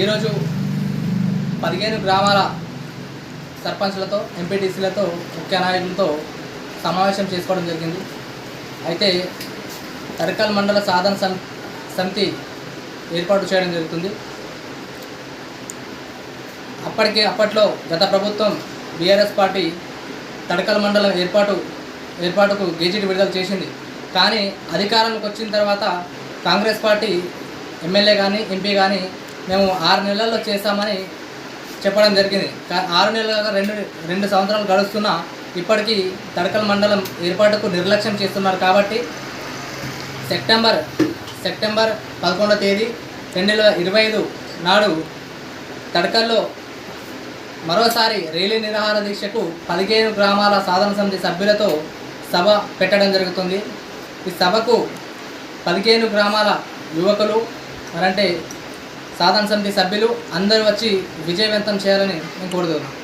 ఈరోజు పదిహేను గ్రామాల సర్పంచ్లతో ఎంపీటీసీలతో ముఖ్య నాయకులతో సమావేశం చేసుకోవడం జరిగింది. అయితే తరకల్ మండల సాధన సం సమితి ఏర్పాటు చేయడం జరుగుతుంది. అప్పటికే అప్పట్లో గత ప్రభుత్వం బీఆర్ఎస్ పార్టీ తడకల్ మండలం ఏర్పాటు ఏర్పాటుకు గెజిట్ విడుదల చేసింది. కానీ అధికారంలోకి వచ్చిన తర్వాత కాంగ్రెస్ పార్టీ ఎమ్మెల్యే కానీ ఎంపీ కానీ మేము ఆరు నెలల్లో చేస్తామని చెప్పడం జరిగింది. కానీ ఆరు నెలలుగా రెండు రెండు సంవత్సరాలు గడుస్తున్నా ఇప్పటికీ తడకల్ మండలం ఏర్పాటుకు నిర్లక్ష్యం చేస్తున్నారు కాబట్టి సెప్టెంబర్ సెప్టెంబర్ పదకొండవ తేదీ రెండు వేల ఇరవై ఐదు నాడు తడకల్లో మరోసారి రైలీ నిరాహార దీక్షకు పదిహేను గ్రామాల సాధన సమితి సభ్యులతో సభ పెట్టడం జరుగుతుంది. ఈ సభకు పదిహేను గ్రామాల యువకులు మరంటే సాధారణ సమితి సభ్యులు అందరూ వచ్చి విజయవంతం చేయాలని నేను కోరుతున్నాను.